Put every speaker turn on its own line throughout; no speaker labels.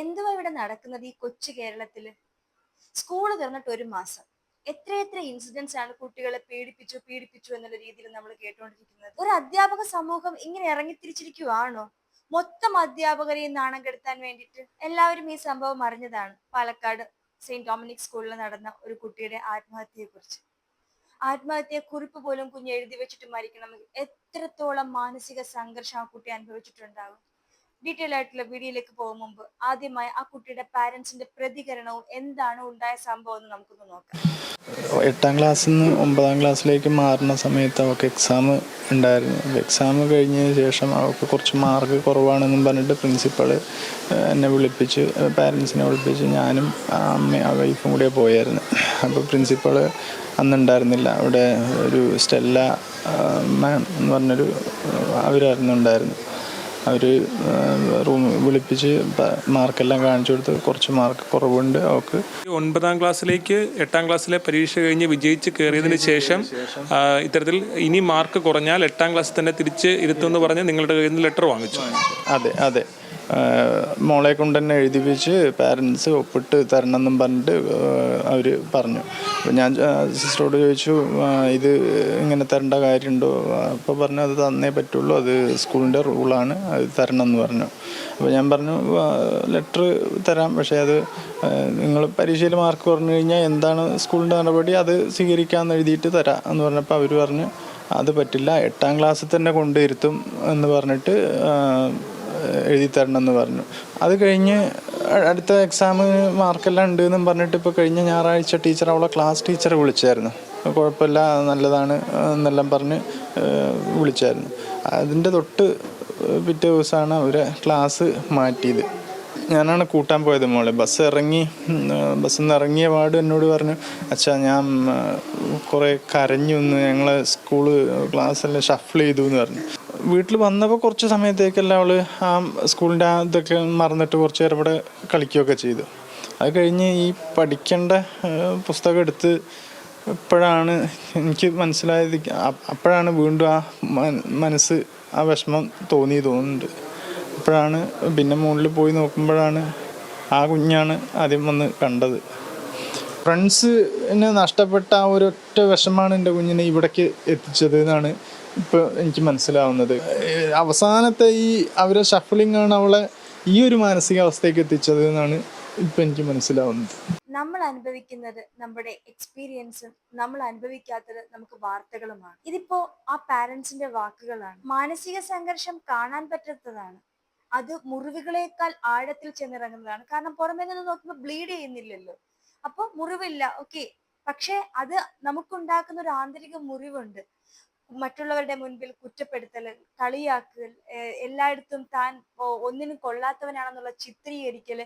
എന്തുവാ ഇവിടെ നടക്കുന്നത് ഈ കൊച്ചു കേരളത്തിൽ? സ്കൂൾ തുറന്നിട്ട് ഒരു മാസം. എത്രയെത്ര ഇൻസിഡൻസ് ആണ് കുട്ടികളെ പീഡിപ്പിച്ചു പീഡിപ്പിച്ചു എന്നുള്ള രീതിയിൽ നമ്മൾ കേട്ടുകൊണ്ടിരിക്കുന്നത് ഒരു അധ്യാപക സമൂഹം ഇങ്ങനെ ഇറങ്ങിത്തിരിച്ചിരിക്കുവാണോ? മൊത്തം അധ്യാപകരെയും നാണം കെടുത്താൻ വേണ്ടിയിട്ട് എല്ലാവരും ഈ സംഭവം അറിഞ്ഞതാണ്. പാലക്കാട് സെയിന്റ് ഡൊമിനിക് സ്കൂളിൽ നടന്ന ഒരു കുട്ടിയുടെ ആത്മഹത്യയെ കുറിച്ച് ആത്മഹത്യ കുറിപ്പ് പോലും കുഞ്ഞ് എഴുതി വെച്ചിട്ട് മരിക്കണമെങ്കിൽ എത്രത്തോളം മാനസിക സംഘർഷം ആ കുട്ടി അനുഭവിച്ചിട്ടുണ്ടാകും? ഡീറ്റെയിൽ ആയിട്ടുള്ള വീഡിയോയിലേക്ക് പോകും മുമ്പ് ആദ്യമായി ആ കുട്ടിയുടെ പാരന്റ്സിന്റെ പ്രതികരണവും എന്താണ് ഉണ്ടായ സംഭവം എന്ന് നമുക്കൊന്ന് നോക്കാം.
എട്ടാം ക്ലാസ്സിൽ നിന്ന് ഒമ്പതാം ക്ലാസ്സിലേക്ക് മാറുന്ന സമയത്ത് അവൾക്ക് എക്സാം ഉണ്ടായിരുന്നു. എക്സാം കഴിഞ്ഞതിന് ശേഷം അവൾക്ക് കുറച്ച് മാർക്ക് കുറവാണെന്നും പറഞ്ഞിട്ട് പ്രിൻസിപ്പൾ എന്നെ വിളിപ്പിച്ച്. പാരൻസിനെ വിളിപ്പിച്ച്. ഞാനും ആ വൈഫും കൂടെ പോയായിരുന്നു. അപ്പോൾ പ്രിൻസിപ്പൾ അന്നുണ്ടായിരുന്നില്ല. അവിടെ ഒരു സ്റ്റെല്ല മാം എന്ന് പറഞ്ഞൊരു അവരായിരുന്നു ഉണ്ടായിരുന്നു അവർ റൂം വിളിപ്പിച്ച് മാർക്കെല്ലാം കാണിച്ചു കൊടുത്ത് കുറച്ച് മാർക്ക് കുറവുണ്ട് അവൾക്ക്
ഒൻപതാം ക്ലാസ്സിലേക്ക് എട്ടാം ക്ലാസ്സിലെ പരീക്ഷ കഴിഞ്ഞ് വിജയിച്ച് കയറിയതിന് ശേഷം ഇത്തരത്തിൽ ഇനി മാർക്ക് കുറഞ്ഞാൽ എട്ടാം ക്ലാസ്സിൽ തന്നെ തിരിച്ച് ഇരുത്തുമെന്ന് പറഞ്ഞ് നിങ്ങളുടെ കയ്യിൽ നിന്ന് ലെറ്റർ വാങ്ങിച്ചു.
അതെ അതെ. മോളെ കൊണ്ട് തന്നെ എഴുതിപ്പിച്ച് പാരൻസ് ഒപ്പിട്ട് തരണം എന്നും പറഞ്ഞിട്ട് അവർ പറഞ്ഞു. അപ്പോൾ ഞാൻ സിസ്റ്ററോട് ചോദിച്ചു ഇത് ഇങ്ങനെ തരേണ്ട കാര്യമുണ്ടോ? അപ്പോൾ പറഞ്ഞു അത് തന്നേ പറ്റുള്ളൂ അത് സ്കൂളിന്റെ റൂളാണ് അത് തരണം എന്ന് പറഞ്ഞു. അപ്പോൾ ഞാൻ പറഞ്ഞു ലെറ്റർ തരാം പക്ഷേ അത് നിങ്ങൾ പരീക്ഷയിൽ മാർക്ക് പറഞ്ഞു കഴിഞ്ഞാൽ എന്താണ് സ്കൂളിന്റെ നടപടി? അത് സ്വീകരിക്കാമെന്ന് എഴുതിയിട്ട് തരാം എന്ന് പറഞ്ഞപ്പോൾ അവർ പറഞ്ഞു അത് പറ്റില്ല എട്ടാം ക്ലാസ്സിൽ തന്നെ കൊണ്ടിരുത്തും എന്ന് പറഞ്ഞിട്ട് എഴുതി എന്ന് പറഞ്ഞു. അത് കഴിഞ്ഞ് അടുത്ത എക്സാമിന് മാർക്കെല്ലാം ഉണ്ട് എന്നും പറഞ്ഞിട്ട് ഇപ്പോൾ കഴിഞ്ഞ ഞായറാഴ്ച ടീച്ചർ അവളെ ക്ലാസ് ടീച്ചറെ വിളിച്ചായിരുന്നു. കുഴപ്പമില്ല നല്ലതാണ് എന്നെല്ലാം പറഞ്ഞ് വിളിച്ചായിരുന്നു. അതിന്റെ തൊട്ട് പിറ്റേ ദിവസമാണ് അവരെ ക്ലാസ് മാറ്റിയത്. ഞാനാണ് കൂട്ടാൻ പോയത് മോളെ. ബസ് ഇറങ്ങി ബസ് ബസ്സിൽ നിന്ന് ഇറങ്ങിയ പാട് എന്നോട് പറഞ്ഞു അച്ഛാ ഞാൻ കുറേ കരഞ്ഞു എന്ന് ഞങ്ങളെ സ്കൂൾ ക്ലാസ്സെല്ലാം ഷഫിൾ ചെയ്തു എന്ന് പറഞ്ഞു. വീട്ടിൽ വന്നപ്പോൾ കുറച്ച് സമയത്തേക്കെല്ലാം അവൾ ആ സ്കൂളിന്റെ ഇതൊക്കെ മറന്നിട്ട് കുറച്ച് നേരം ഇവിടെ കളിക്കുകയൊക്കെ ചെയ്തു. അത് കഴിഞ്ഞ് ഈ പഠിക്കേണ്ട പുസ്തകം എടുത്ത് ഇപ്പോഴാണ് എനിക്ക് മനസ്സിലായത് അപ്പോഴാണ് വീണ്ടും ആ മനസ്സ് ആ വിഷമം തോന്നി തോന്നുന്നുണ്ട്. അപ്പോഴാണ് പിന്നെ മുകളിൽ പോയി നോക്കുമ്പോഴാണ് ആ കുഞ്ഞാണ് ആദ്യം വന്ന് കണ്ടത്. ഫ്രണ്ട്സിനെ നഷ്ടപ്പെട്ട ആ ഒരൊറ്റ വിഷമാണ് എന്റെ കുഞ്ഞിനെ ഇവിടേക്ക് എത്തിച്ചത് എന്നാണ് ഇപ്പോൾ എനിക്ക് മനസ്സിലാവുന്നത്. അവസാനത്തെ ഈ അവരെ ഷഫ്ലിംഗ് ആണ് അവളെ ഈ ഒരു മാനസികാവസ്ഥയ്ക്ക് എത്തിച്ചത് എന്നാണ് ഇപ്പം എനിക്ക് മനസ്സിലാവുന്നത്.
നമ്മൾ അനുഭവിക്കുന്നത് നമ്മുടെ എക്സ്പീരിയൻസും നമ്മൾ അനുഭവിക്കാത്തത് നമുക്ക് വാർത്തകളുമാണ്. ഇതിപ്പോ ആ പാരന്റ്സിന്റെ വാക്കുകളാണ്. മാനസിക സംഘർഷം കാണാൻ പറ്റാത്തതാണ്. അത് മുറിവുകളേക്കാൾ ആഴത്തിൽ ചെന്നിറങ്ങുന്നതാണ്. കാരണം പുറമേ നിന്ന് നോക്കുമ്പോൾ ബ്ലീഡ് ചെയ്യുന്നില്ലല്ലോ. അപ്പൊ മുറിവില്ല ഓക്കെ പക്ഷെ അത് നമുക്കുണ്ടാക്കുന്ന ഒരു ആന്തരിക മുറിവുണ്ട്. മറ്റുള്ളവരുടെ മുൻപിൽ കുറ്റപ്പെടുത്തൽ കളിയാക്കൽ എല്ലായിടത്തും താൻ ഒന്നിനും കൊള്ളാത്തവനാണെന്നുള്ള ചിത്രീകരിക്കൽ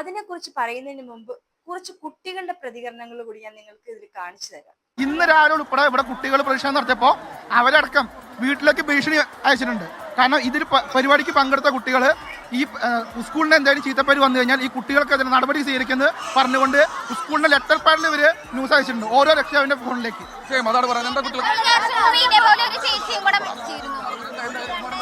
അതിനെക്കുറിച്ച് പറയുന്നതിന് മുമ്പ് കുറച്ച് കുട്ടികളുടെ പ്രതികരണങ്ങൾ കൂടി ഞാൻ നിങ്ങൾക്ക് ഇതിൽ കാണിച്ചു തരാം.
ഇന്ന് രാവിലെ ഉൾപ്പെടെ ഇവിടെ കുട്ടികൾ പ്രതിഷേധം നടത്തിയപ്പോൾ അവരടക്കം വീട്ടിലേക്ക് ഭീഷണി അയച്ചിട്ടുണ്ട്. കാരണം ഇതിൽ പരിപാടിക്ക് പങ്കെടുത്ത കുട്ടികൾ ഈ സ്കൂളിന് എന്തെങ്കിലും ചീത്തപ്പേര് വന്നു കഴിഞ്ഞാൽ ഈ കുട്ടികൾക്കെതിരെ നടപടി സ്വീകരിക്കുന്നത് പറഞ്ഞുകൊണ്ട് സ്കൂളിന്റെ ലെറ്റർ പാഡിൽ ഇവർ ന്യൂസ് അയച്ചിട്ടുണ്ട്. ഓരോ രക്ഷാവിന്റെ ഫോണിലേക്ക്.
അതാണ് പറയുന്നത്.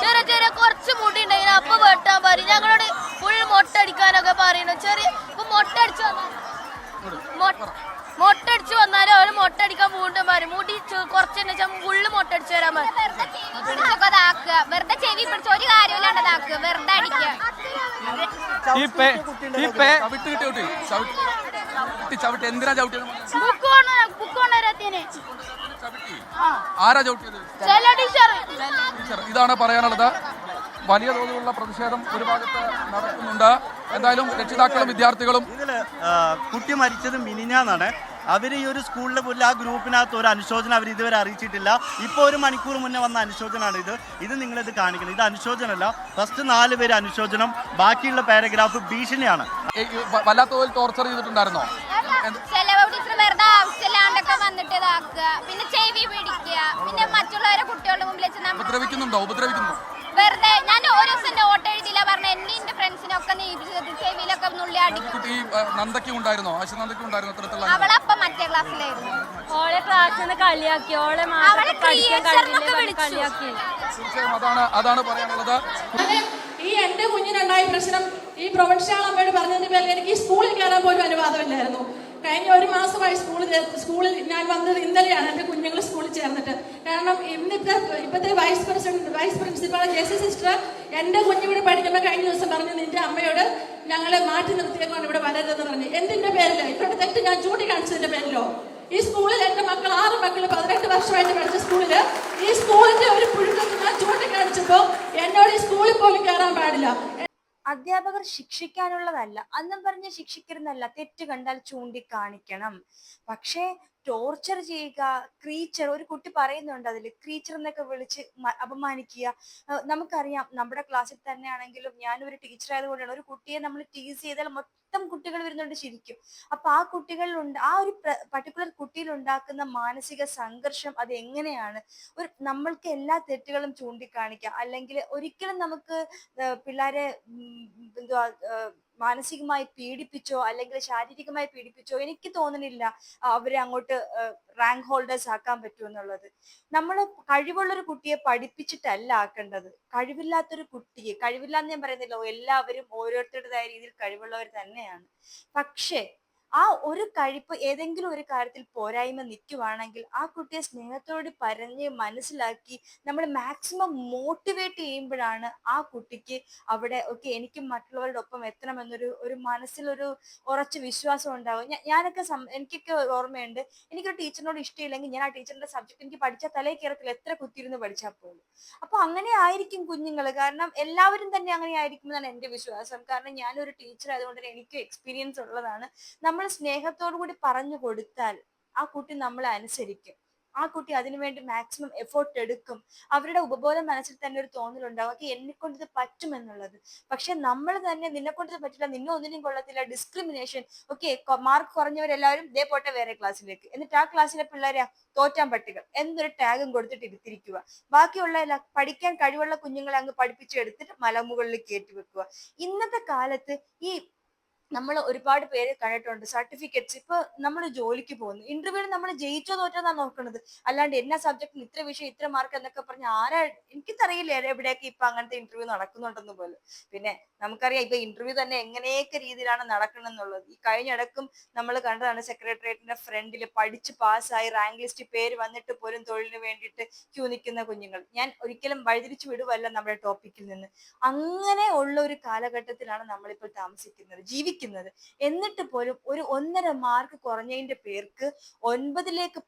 ചെറിയ ചെറിയ കുറച്ച് മുടി ഉണ്ടെങ്കിൽ അപ്പൊ വെട്ടാൻ പറയും. ഞങ്ങളോട് ഫുൾ മൊട്ടടിക്കാനൊക്കെ പറയുന്നു. ചെറിയ ഇപ്പൊ മൊട്ട അവർ മൊട്ടടിക്കാൻ വീണ്ടും വരും മുടി കുറച്ച് ഉള്ളു മൊട്ടടിച്ചു വരാൻ വെറുതെ ചെവി പിടിച്ച ഒരു കാര്യമില്ലാണ്ടതാക്കുക വെറുതെ അടിക്കുക.
ഇതാണ് പറയാനുള്ളത്. വലിയ തോതിലുള്ള പ്രതിഷേധം ഒരു ഭാഗത്ത് നടക്കുന്നുണ്ട്. എന്തായാലും രക്ഷിതാക്കളും വിദ്യാർത്ഥികളും
കുട്ടി മരിച്ചത് മിനിഞ്ഞാന്നാണ്. അവർ ഈ ഒരു സ്കൂളിലെ പോലും ആ ഗ്രൂപ്പിനകത്ത് ഒരു അനുശോചനം അവർ ഇതുവരെ അറിയിച്ചിട്ടില്ല. ഇപ്പോൾ ഒരു മണിക്കൂർ മുന്നേ വന്ന അനുശോചനമാണ് ഇത്. ഇത് നിങ്ങളിത് കാണിക്കണം ഇത് അനുശോചനമല്ല ഫസ്റ്റ് നാല് പേര് അനുശോചനം. ബാക്കിയുള്ള പാരഗ്രാഫ് ഭീഷണിയാണ്.
വല്ലാത്ത പോലെ ടോർച്ചർ ചെയ്തിട്ടുണ്ടായിരുന്നോ?
പിന്നെ ചെവി പിടിക്കുക. പിന്നെ മറ്റുള്ളവരെ കുട്ടികളുടെ മുമ്പിൽ വെച്ച് നമ്മൾ
ഉപദ്രവിക്കുന്നുണ്ടോ? ഉപദ്രവിക്കുന്നുണ്ടോ? ഈ നന്ദയ്ക്കും ഉണ്ടായിരുന്നോ? ആശ നന്ദയ്ക്കും ഉണ്ടായിരുന്നോ
അവളപ്പം മറ്റേ ക്ലാസ്സിലായിരുന്നു.
ഓളെ ക്ലാസ്സിൽ നിന്ന് കളിയാക്കി. ഓളെ
അവളെ.
കളിയാക്കി.
തീർച്ചയായും അതാണ് അതാണ് പറയാനുള്ളത്.
ഈ എന്റെ കുഞ്ഞിനുണ്ടായ പ്രശ്നം ഈ പ്രൊഫഷണൽ അമ്മയോട് പറഞ്ഞതിന്റെ പേരിൽ എനിക്ക് ഈ സ്കൂളിൽ കയറാൻ പോലും അനുവാദമില്ലായിരുന്നു. കഴിഞ്ഞ ഒരു മാസമായി സ്കൂളിൽ സ്കൂളിൽ ഞാൻ വന്നത് ഇന്നലെയാണ് എന്റെ കുഞ്ഞുങ്ങൾ സ്കൂളിൽ ചേർന്നിട്ട്. കാരണം ഇന്നിപ്പത്തെ ഇപ്പോഴത്തെ vice president vice principal J C sister എന്റെ കുഞ്ഞിവിടെ പഠിക്കുമ്പോൾ കഴിഞ്ഞ ദിവസം പറഞ്ഞു നിന്റെ അമ്മയോട് ഞങ്ങളെ മാറ്റി നിർത്തിയേക്കൊണ്ട് ഇവിടെ വരരുതെന്ന് പറഞ്ഞു. എന്തിന്റെ പേരിൽ ഇവരുടെ തെറ്റ് ഞാൻ ചൂണ്ടിക്കാണിച്ചതിന്റെ പേരിലോ? ഈ സ്കൂളിൽ എന്റെ മക്കൾ ആറ് മക്കൾ പതിനെട്ട് വർഷമായിട്ട് പഠിച്ച സ്കൂളിൽ ഈ സ്കൂളിന്റെ ഒരു പുഴുക്കത്ത് ഞാൻ ചൂണ്ടിക്കാണിച്ചപ്പോ എന്നോട് ഈ സ്കൂളിൽ പോലും കയറാൻ പാടില്ല.
അധ്യാപകർ ശിക്ഷിക്കാനുള്ളതല്ല. അന്നും പറഞ്ഞ് ശിക്ഷിക്കരുന്നല്ല തെറ്റ് കണ്ടാൽ ചൂണ്ടിക്കാണിക്കണം. പക്ഷേ ടോർച്ചർ ചെയ്യുക ക്രീച്ചർ ഒരു കുട്ടി പറയുന്നുണ്ട് അതിൽ ക്രീച്ചർ എന്നൊക്കെ വിളിച്ച് അപമാനിക്കുക. നമുക്കറിയാം നമ്മുടെ ക്ലാസ്സിൽ തന്നെ ആണെങ്കിലും ഞാനൊരു ടീച്ചർ ആയതുകൊണ്ടാണ് ഒരു കുട്ടിയെ നമ്മൾ ടീസ് ചെയ്താൽ മൊത്തം കുട്ടികൾ വരുന്നുണ്ട് ശരിക്കും അപ്പൊ ആ കുട്ടികളിൽ ഉണ്ട് ആ ഒരു പർട്ടിക്കുലർ കുട്ടിയിൽ ഉണ്ടാക്കുന്ന മാനസിക സംഘർഷം അത് എങ്ങനെയാണ്? ഒരു നമ്മൾക്ക് എല്ലാ തെറ്റുകളും ചൂണ്ടിക്കാണിക്കാം. അല്ലെങ്കിൽ ഒരിക്കലും നമുക്ക് പിള്ളേരെ എന്തുവാ മാനസികമായി പീഡിപ്പിച്ചോ അല്ലെങ്കിൽ ശാരീരികമായി പീഡിപ്പിച്ചോ എനിക്ക് തോന്നുന്നില്ല അവരെ അങ്ങോട്ട് റാങ്ക് ഹോൾഡേഴ്സ് ആക്കാൻ പറ്റൂ എന്നുള്ളത്. നമ്മൾ കഴിവുള്ളൊരു കുട്ടിയെ പഠിപ്പിച്ചിട്ടല്ല ആക്കേണ്ടത്. കഴിവില്ലാത്തൊരു കുട്ടിയെ കഴിവില്ലാന്ന് ഞാൻ പറയുന്നില്ല എല്ലാവരും ഓരോരുത്തരുടേതായ രീതിയിൽ കഴിവുള്ളവർ തന്നെയാണ്. പക്ഷേ ആ ഒരു കഴിപ്പ് ഏതെങ്കിലും ഒരു കാര്യത്തിൽ പോരായ്മ നിൽക്കുവാണെങ്കിൽ ആ കുട്ടിയെ സ്നേഹത്തോട് പറഞ്ഞ് മനസ്സിലാക്കി നമ്മൾ മാക്സിമം മോട്ടിവേറ്റ് ചെയ്യുമ്പോഴാണ് ആ കുട്ടിക്ക് അവിടെ ഓക്കെ എനിക്ക് മറ്റുള്ളവരുടെ ഒപ്പം എത്തണമെന്നൊരു ഒരു മനസ്സിലൊരു ഉറച്ച വിശ്വാസം ഉണ്ടാകും ഞാനൊക്കെ എനിക്കൊക്കെ ഓർമ്മയുണ്ട്. എനിക്കൊരു ടീച്ചറിനോട് ഇഷ്ടമില്ലെങ്കിൽ ഞാൻ ആ ടീച്ചറിന്റെ സബ്ജക്ട് എനിക്ക് പഠിച്ചാൽ തലേ കേരളത്തിൽ എത്ര കുത്തിയിരുന്ന് പഠിച്ചാൽ പോലും. അപ്പൊ അങ്ങനെ ആയിരിക്കും കുഞ്ഞുങ്ങൾ. കാരണം എല്ലാവരും തന്നെ അങ്ങനെ ആയിരിക്കും എന്നാണ് എന്റെ വിശ്വാസം. കാരണം ഞാനൊരു ടീച്ചർ ആയതുകൊണ്ട് തന്നെ എനിക്ക് എക്സ്പീരിയൻസ് ഉള്ളതാണ്. നമ്മൾ സ്നേഹത്തോടു കൂടി പറഞ്ഞു കൊടുത്താൽ ആ കുട്ടി നമ്മളെ അനുസരിക്കും. ആ കുട്ടി അതിനുവേണ്ടി മാക്സിമം എഫേർട്ട് എടുക്കും. അവരുടെ ഉപബോധ മനസ്സിൽ തന്നെ ഒരു തോന്നലുണ്ടാവും. ഓക്കെ എന്നെ കൊണ്ട് ഇത് പറ്റുമെന്നുള്ളത് പക്ഷെ നമ്മൾ തന്നെ നിന്നെ കൊണ്ട് ഇത് പറ്റില്ല. നിന്നെ ഒന്നിനും കൊള്ളത്തില്ല. ഡിസ്ക്രിമിനേഷൻ ഓക്കെ മാർക്ക് കുറഞ്ഞവരെല്ലാവരും ഇതേ പോട്ടെ വേറെ ക്ലാസ്സിലേക്ക് എന്നിട്ട് ആ ക്ലാസ്സിലെ പിള്ളേരെ തോറ്റാൻ പട്ടികൾ. എന്നൊരു ടാഗും കൊടുത്തിട്ട് ഇരുത്തിരിക്കുക ബാക്കിയുള്ള പഠിക്കാൻ കഴിവുള്ള കുഞ്ഞുങ്ങളെ അങ്ങ് പഠിപ്പിച്ചെടുത്തിട്ട് മലമുകളിൽ കയറ്റി വെക്കുക ഇന്നത്തെ കാലത്ത് ഈ നമ്മൾ ഒരുപാട് പേര് കണ്ടിട്ടുണ്ട്. സർട്ടിഫിക്കറ്റ്സ് ഇപ്പൊ നമ്മൾ ജോലിക്ക് പോകുന്നു. ഇന്റർവ്യൂവിൽ നമ്മൾ ജയിച്ചോ തോറ്റോന്നാ നോക്കുന്നത് അല്ലാണ്ട് എന്നാ സബ്ജക്റ്റിന് ഇത്ര വിഷയം ഇത്ര മാർക്ക് എന്നൊക്കെ പറഞ്ഞ് ആരാ എനിക്ക് എനിക്കറിയില്ല എവിടെയൊക്കെ ഇപ്പൊ അങ്ങനത്തെ ഇന്റർവ്യൂ നടക്കുന്നുണ്ടെന്ന് പോലും. പിന്നെ നമുക്കറിയാം ഇപ്പൊ ഇന്റർവ്യൂ തന്നെ എങ്ങനെയൊക്കെ രീതിയിലാണ് നടക്കണമെന്നുള്ളത് ഈ കഴിഞ്ഞിടക്കും നമ്മൾ കണ്ടതാണ് സെക്രട്ടേറിയറ്റിന്റെ ഫ്രണ്ടിൽ പഠിച്ച് പാസ്സായി റാങ്ക് ലിസ്റ്റ് പേര് വന്നിട്ട് പോലും തൊഴിലിന് വേണ്ടിയിട്ട് ക്യൂ നിൽക്കുന്ന കുഞ്ഞുങ്ങൾ. ഞാൻ ഒരിക്കലും വഴിതിരിച്ചു വിടുവല്ല നമ്മുടെ ടോപ്പിക്കിൽ നിന്ന്. അങ്ങനെ ഉള്ള ഒരു കാലഘട്ടത്തിലാണ് നമ്മളിപ്പോൾ താമസിക്കുന്നത്. ജീവിക്കുന്നത് എന്നിട്ട് പോലും ഒരു ഒന്നര മാർക്ക് കുറഞ്ഞതിന്റെ പേർക്ക് ഒൻപതിലേക്ക്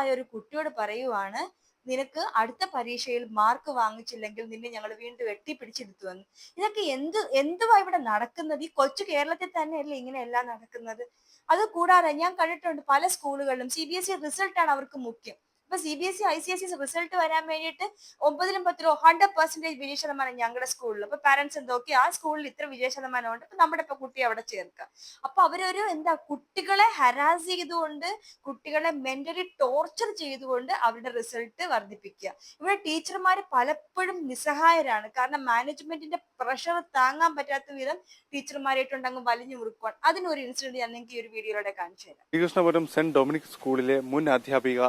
ആയ ഒരു കുട്ടിയോട് പറയുവാണ് നിനക്ക് അടുത്ത പരീക്ഷയിൽ മാർക്ക് വാങ്ങിച്ചില്ലെങ്കിൽ നിന്നെ ഞങ്ങൾ വീണ്ടും വെട്ടിപ്പിടിച്ചെടുത്തുവെന്ന് ഇതൊക്കെ എന്ത് എന്തുവാ ഇവിടെ നടക്കുന്നത്? ഈ കൊച്ചു കേരളത്തിൽ തന്നെയല്ലേ ഇങ്ങനെയെല്ലാം നടക്കുന്നത്? അത് കൂടാതെ ഞാൻ കണ്ടിട്ടുണ്ട് പല സ്കൂളുകളിലും സി ബി എസ് ഇ റിസൾട്ടാണ് അവർക്ക് മുഖ്യം. ഇപ്പൊ C B S E I C S E result വരാൻ വേണ്ടിയിട്ട് ഒമ്പതിലും പത്തിലോ ഹൺഡ്രഡ് പെർസെന്റേജ് വിജയ ശതമാനം ഞങ്ങളുടെ സ്കൂളിൽ അപ്പൊ പാരന്റ്സ് എന്തൊക്കെ ആ സ്കൂളിൽ ഇത്ര വിജയ ശതമാനം ഉണ്ട്. അപ്പൊ നമ്മുടെ ഇപ്പൊ കുട്ടിയെ അവിടെ ചേർക്കാം. അപ്പൊ അവരൊരു എന്താ കുട്ടികളെ ഹരാസ് ചെയ്തുകൊണ്ട് കുട്ടികളെ മെന്റലി ടോർച്ചർ ചെയ്തുകൊണ്ട് അവരുടെ റിസൾട്ട് വർദ്ധിപ്പിക്കുക ഇവിടെ ടീച്ചർമാർ പലപ്പോഴും നിസ്സഹായരാണ്. കാരണം മാനേജ്മെന്റിന്റെ പ്രഷർ താങ്ങാൻ പറ്റാത്ത വിധം ടീച്ചർമാരായിട്ടുണ്ട് അങ്ങ് വലിഞ്ഞു മുറുക്കുവാൻ. അതിനൊരു ഇൻസിഡന്റ് ഞാൻ നിങ്ങൾക്ക് ഈ ഒരു വീഡിയോയിലൂടെ കാണിച്ചു തരാം.
ശ്രീകൃഷ്ണപുരം സെന്റ് ഡൊമിനിക് സ്കൂളിലെ മുൻ അധ്യാപിക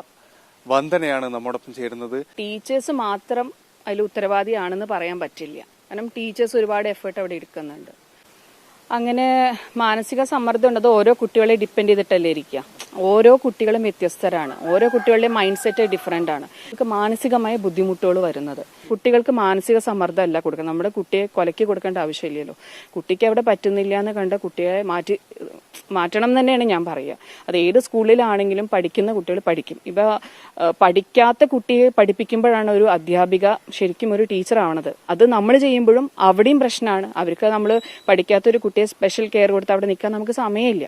വന്ദനയാണ് നമ്മോടൊപ്പം ചേരുന്നത്.
ടീച്ചേഴ്സ് മാത്രം അതിൽ ഉത്തരവാദിയാണെന്ന് പറയാൻ പറ്റില്ല. കാരണം ടീച്ചേഴ്സ് ഒരുപാട് എഫേർട്ട് അവിടെ എടുക്കുന്നുണ്ട്. അങ്ങനെ മാനസിക സമ്മർദ്ദം ഉണ്ട്. ഓരോ കുട്ടികളെ ഡിപ്പെൻഡ് ചെയ്തിട്ടല്ലേ ഇരിക്കുക. ഓരോ കുട്ടികളും വ്യത്യസ്തരാണ്. ഓരോ കുട്ടികളുടെ മൈൻഡ് സെറ്റ് ഡിഫറെന്റ് ആണ്. അവർക്ക് മാനസികമായ ബുദ്ധിമുട്ടുകൾ വരുന്നത്. കുട്ടികൾക്ക് മാനസിക സമ്മർദ്ദം അല്ല കൊടുക്കുന്നത് നമ്മുടെ കുട്ടിയെ കൊലക്കി കൊടുക്കേണ്ട ആവശ്യമില്ലല്ലോ. കുട്ടിക്ക് അവിടെ പറ്റുന്നില്ല എന്ന് കണ്ട കുട്ടിയെ മാറ്റി മാറ്റണം തന്നെയാണ് ഞാൻ പറയുക. അത് ഏത് സ്കൂളിലാണെങ്കിലും പഠിക്കുന്ന കുട്ടികൾ പഠിക്കും. ഇപ്പൊ പഠിക്കാത്ത കുട്ടിയെ പഠിപ്പിക്കുമ്പോഴാണ് ഒരു അധ്യാപിക ശരിക്കും ഒരു ടീച്ചർ ആവണത്. അത് നമ്മൾ ചെയ്യുമ്പോഴും അവിടെയും പ്രശ്നമാണ്. അവർക്ക് നമ്മൾ പഠിക്കാത്ത ഒരു കുട്ടിയെ സ്പെഷ്യൽ കെയർ കൊടുത്ത് അവിടെ നിൽക്കാൻ നമുക്ക് സമയമില്ല.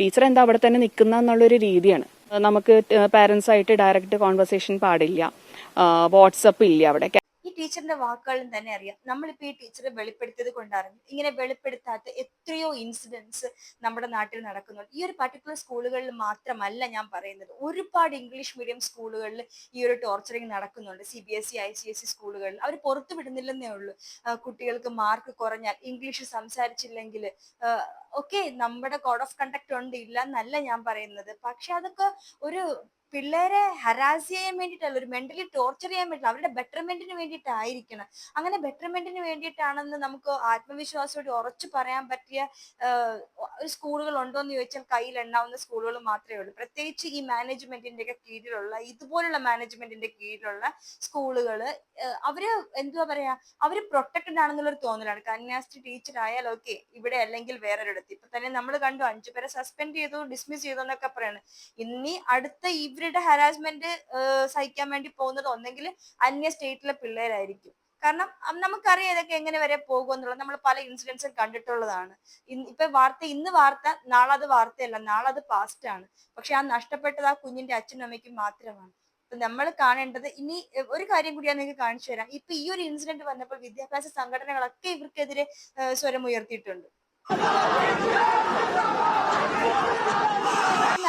ടീച്ചർ എന്താ അവിടെ തന്നെ നിൽക്കുന്ന എന്നുള്ളൊരു രീതിയാണ്. നമുക്ക് പാരന്റ്സ് ആയിട്ട് ഡയറക്റ്റ് കോൺവെർസേഷൻ പാടില്ല. വാട്സപ്പ് ഇല്ല അവിടെ.
ടീച്ചറിന്റെ വാക്കുകളും തന്നെ അറിയാം. നമ്മളിപ്പോ ഈ ടീച്ചറെ വെളിപ്പെടുത്തിയത് കൊണ്ടറിഞ്ഞു ഇങ്ങനെ വെളിപ്പെടുത്താത്ത എത്രയോ ഇൻസിഡൻസ് നമ്മുടെ നാട്ടിൽ നടക്കുന്നുണ്ട്. ഈ ഒരു പർട്ടിക്കുലർ സ്കൂളുകളിൽ മാത്രമല്ല ഞാൻ പറയുന്നത്. ഒരുപാട് ഇംഗ്ലീഷ് മീഡിയം സ്കൂളുകളിൽ ഈ ഒരു ടോർച്ചറിങ് നടക്കുന്നുണ്ട്. C B S E I C S E സ്കൂളുകളിൽ അവർ പുറത്തു വിടുന്നില്ലെന്നേ ഉള്ളൂ. കുട്ടികൾക്ക് മാർക്ക് കുറഞ്ഞാൽ ഇംഗ്ലീഷ് സംസാരിച്ചില്ലെങ്കിൽ ഓക്കെ നമ്മുടെ കോഡ് ഓഫ് കണ്ടക്ട് ഉണ്ട് ഇല്ല എന്നല്ല ഞാൻ പറയുന്നത്. പക്ഷെ അതൊക്കെ ഒരു പിള്ളേരെ ഹരാസ് ചെയ്യാൻ വേണ്ടിയിട്ടല്ല ഒരു മെന്റലി ടോർച്ചർ ചെയ്യാൻ വേണ്ടിയില്ല അവരുടെ ബെറ്റർമെന്റിന് വേണ്ടിയിട്ടായിരിക്കണം. അങ്ങനെ ബെറ്റർമെന്റിന് വേണ്ടിയിട്ടാണെന്ന് നമുക്ക് ആത്മവിശ്വാസത്തോടെ ഉറച്ചു പറയാൻ പറ്റിയ ഒരു സ്കൂളുകൾ ഉണ്ടോ എന്ന് ചോദിച്ചാൽ കയ്യിൽ എണ്ണാവുന്ന സ്കൂളുകൾ മാത്രമേ ഉള്ളൂ. പ്രത്യേകിച്ച് ഈ മാനേജ്മെന്റിന്റെ ഒക്കെ കീഴിലുള്ള ഇതുപോലുള്ള മാനേജ്മെന്റിന്റെ കീഴിലുള്ള സ്കൂളുകൾ അവർ എന്തുവാ പറയാ അവർ പ്രൊട്ടക്റ്റഡ് ആണെന്നുള്ള ഒരു തോന്നലാണ്. കന്യാസ്ത്രീ ടീച്ചർ ആയാൽ ഓക്കെ ഇവിടെ അല്ലെങ്കിൽ വേറൊരിടത്ത്. ഇപ്പൊ തന്നെ നമ്മൾ കണ്ടു അഞ്ചു പേരെ സസ്പെൻഡ് ചെയ്തു ഡിസ്മിസ് ചെയ്തു എന്നൊക്കെ പറയാണ്. ഇനി അടുത്ത ഇവരുടെ ഹരാസ്മെന്റ് സഹിക്കാൻ വേണ്ടി പോകുന്നത് ഒന്നെങ്കിൽ അന്യ സ്റ്റേറ്റിലെ പിള്ളേരായിരിക്കും. കാരണം നമുക്കറിയാം ഇതൊക്കെ എങ്ങനെ വരെ പോകും എന്നുള്ളത്. നമ്മൾ പല ഇൻസിഡൻസും കണ്ടിട്ടുള്ളതാണ്. ഇപ്പൊ വാർത്ത ഇന്ന് വാർത്ത നാളെ അത് വാർത്തയല്ല നാളെ അത് പാസ്റ്റ് ആണ്. പക്ഷെ ആ നഷ്ടപ്പെട്ടത് ആ കുഞ്ഞിന്റെ അച്ഛനും അമ്മയ്ക്കും മാത്രമാണ്. നമ്മൾ കാണേണ്ടത് ഇനി ഒരു കാര്യം കൂടി ഞാൻ നിങ്ങൾക്ക് കാണിച്ചു തരാം. ഇപ്പൊ ഈ ഒരു ഇൻസിഡന്റ് വന്നപ്പോൾ വിദ്യാഭ്യാസ സംഘടനകളൊക്കെ ഇവർക്കെതിരെ സ്വരം ഉയർത്തിയിട്ടുണ്ട്.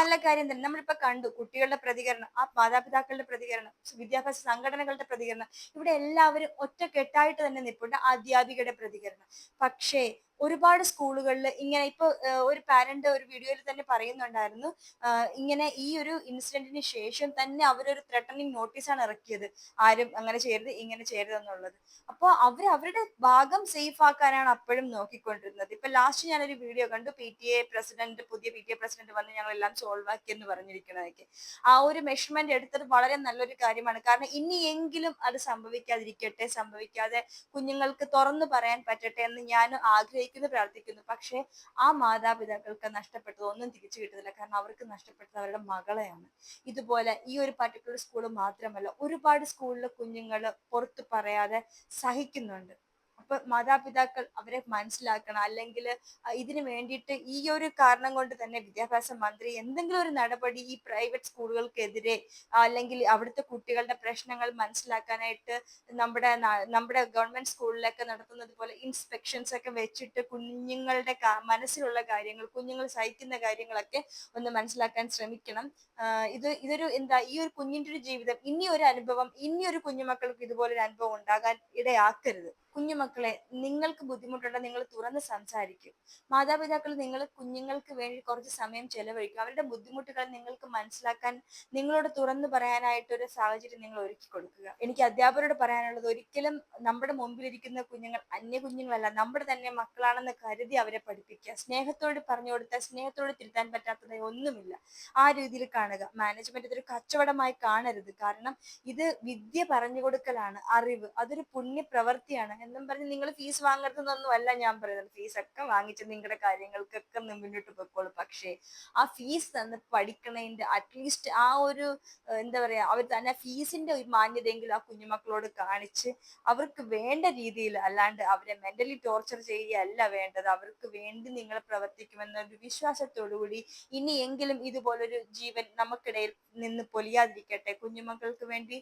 നല്ല കാര്യം തന്നെ. നമ്മളിപ്പോ കണ്ടു കുട്ടികളുടെ പ്രതികരണം ആ മാതാപിതാക്കളുടെ പ്രതികരണം വിദ്യാഭ്യാസ സംഘടനകളുടെ പ്രതികരണം. ഇവിടെ എല്ലാവരും ഒറ്റക്കെട്ടായിട്ട് തന്നെ നിൽപ്പുണ്ട് അധ്യാപികയുടെ പ്രതികരണം. പക്ഷേ ഒരുപാട് സ്കൂളുകളിൽ ഇങ്ങനെ ഇപ്പൊ ഒരു പാരന്റ് ഒരു വീഡിയോയിൽ തന്നെ പറയുന്നുണ്ടായിരുന്നു ഇങ്ങനെ ഈ ഒരു ഇൻസിഡന്റിന് ശേഷം തന്നെ അവരൊരു ത്രെട്ടനിങ് നോട്ടീസാണ് ഇറക്കിയത്. ആരും അങ്ങനെ ചെയ്യരുത് ഇങ്ങനെ ചെയ്യരുത് എന്നുള്ളത്. അപ്പോൾ അവർ അവരുടെ ഭാഗം സേഫ് ആക്കാനാണ് അപ്പോഴും നോക്കിക്കൊണ്ടിരുന്നത്. ഇപ്പൊ ലാസ്റ്റ് ഞാനൊരു വീഡിയോ കണ്ടു. പി ടി എ പ്രസിഡന്റ് പുതിയ പി ടി എ പ്രസിഡന്റ് വന്ന് ഞങ്ങൾ എല്ലാം സോൾവ് ആക്കി എന്ന് പറഞ്ഞിരിക്കുന്നതൊക്കെ ആ ഒരു മെഷർമെന്റ് എടുത്തത് വളരെ നല്ലൊരു കാര്യമാണ്. കാരണം ഇനിയെങ്കിലും അത് സംഭവിക്കാതിരിക്കട്ടെ സംഭവിക്കാതെ കുഞ്ഞുങ്ങൾക്ക് തുറന്നു പറയാൻ പറ്റട്ടെ എന്ന് ഞാൻ ആഗ്രഹിക്കുന്നു പ്രാർത്ഥിക്കുന്നു. പക്ഷേ ആ മാതാപിതാക്കൾക്ക് നഷ്ടപ്പെട്ടത് ഒന്നും തിരിച്ചു കിട്ടുന്നില്ല. കാരണം അവർക്ക് നഷ്ടപ്പെട്ടത് അവരുടെ മകളെയാണ്. ഇതുപോലെ ഈ ഒരു പർട്ടിക്കുലർ സ്കൂൾ മാത്രമല്ല ഒരുപാട് സ്കൂളിലെ കുഞ്ഞുങ്ങൾ പുറത്തു പറയാതെ സഹിക്കുന്നുണ്ട്. അപ്പൊ മാതാപിതാക്കൾ അവരെ മനസ്സിലാക്കണം. അല്ലെങ്കിൽ ഇതിന് വേണ്ടിയിട്ട് ഈ ഒരു കാരണം കൊണ്ട് തന്നെ വിദ്യാഭ്യാസ മന്ത്രി എന്തെങ്കിലും ഒരു നടപടി ഈ പ്രൈവറ്റ് സ്കൂളുകൾക്കെതിരെ അല്ലെങ്കിൽ അവിടുത്തെ കുട്ടികളുടെ പ്രശ്നങ്ങൾ മനസ്സിലാക്കാനായിട്ട് നമ്മുടെ നമ്മുടെ ഗവൺമെന്റ് സ്കൂളിലൊക്കെ നടത്തുന്നത് പോലെ ഇൻസ്പെക്ഷൻസ് ഒക്കെ വെച്ചിട്ട് കുഞ്ഞുങ്ങളുടെ മനസ്സിലുള്ള കാര്യങ്ങൾ കുഞ്ഞുങ്ങൾ സഹിക്കുന്ന കാര്യങ്ങളൊക്കെ ഒന്ന് മനസ്സിലാക്കാൻ ശ്രമിക്കണം. ഇത് ഇതൊരു എന്താ ഈ ഒരു കുഞ്ഞിന്റെ ഒരു ജീവിതം ഇനി ഒരു അനുഭവം ഇനി ഒരു കുഞ്ഞുമക്കൾക്ക് ഇതുപോലൊരു അനുഭവം ഉണ്ടാകാൻ ഇടയാക്കരുത്. കുഞ്ഞുമക്കളെ നിങ്ങൾക്ക് ബുദ്ധിമുട്ടുണ്ടെങ്കിൽ നിങ്ങൾ തുറന്ന് സംസാരിക്കും. മാതാപിതാക്കൾ നിങ്ങൾ കുഞ്ഞുങ്ങൾക്ക് വേണ്ടി കുറച്ച് സമയം ചെലവഴിക്കും. അവരുടെ ബുദ്ധിമുട്ടുകൾ നിങ്ങൾക്ക് മനസ്സിലാക്കാൻ നിങ്ങളോട് തുറന്നു പറയാനായിട്ട് ഒരു സാഹചര്യം നിങ്ങൾ ഒരുക്കി കൊടുക്കുക. എനിക്ക് അധ്യാപകരോട് പറയാനുള്ളത് ഒരിക്കലും നമ്മുടെ മുമ്പിലിരിക്കുന്ന കുഞ്ഞുങ്ങൾ അന്യ കുഞ്ഞുങ്ങളല്ല നമ്മുടെ തന്നെ മക്കളാണെന്ന് കരുതി അവരെ പഠിപ്പിക്കുക. സ്നേഹത്തോട് പറഞ്ഞു കൊടുത്താൽ സ്നേഹത്തോട് തിരുത്താൻ പറ്റാത്തത് ഒന്നുമില്ല. ആ രീതിയിൽ കാണുക. മാനേജ്മെന്റ് ഇതൊരു കച്ചവടമായി കാണരുത്. കാരണം ഇത് വിദ്യ പറഞ്ഞു കൊടുക്കലാണ് അറിവ്. അതൊരു പുണ്യ പ്രവൃത്തിയാണ് എന്നും പറഞ്ഞ് നിങ്ങൾ ഫീസ് വാങ്ങരുതെന്നൊന്നും അല്ല ഞാൻ പറയുന്നത്. ഫീസ് ഒക്കെ വാങ്ങിച്ച് നിങ്ങളുടെ കാര്യങ്ങൾക്കൊക്കെ മുന്നോട്ട് പോയിക്കോളൂ. പക്ഷേ ആ ഫീസ് തന്ന് പഠിക്കണതിന്റെ അറ്റ്ലീസ്റ്റ് ആ ഒരു എന്താ പറയാ അവർ തന്നെ ഫീസിന്റെ ഒരു മാന്യതയെങ്കിലും ആ കുഞ്ഞുമക്കളോട് കാണിച്ച് അവർക്ക് വേണ്ട രീതിയിൽ അല്ലാണ്ട് അവരെ മെന്റലി ടോർച്ചർ ചെയ്യുകയല്ല വേണ്ടത്. അവർക്ക് വേണ്ടി നിങ്ങൾ പ്രവർത്തിക്കുമെന്ന ഒരു വിശ്വാസത്തോടു കൂടി ഇനിയെങ്കിലും ഇതുപോലൊരു ജീവൻ നമുക്കിടയിൽ നിന്ന് പൊലിയാതിരിക്കട്ടെ. കുഞ്ഞുമക്കൾക്ക് വേണ്ടി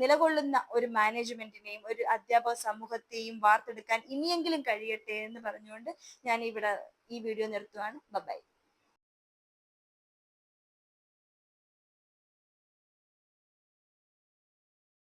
നിലകൊള്ളുന്ന ഒരു മാനേജ്മെന്റിനെയും ഒരു അധ്യാപക സമൂഹത്തെയും വാർത്തെടുക്കാൻ ഇനിയെങ്കിലും കഴിയട്ടെ എന്ന് പറഞ്ഞുകൊണ്ട് ഞാൻ ഇവിടെ ഈ വീഡിയോ നിർത്തുവാണ്. ബൈ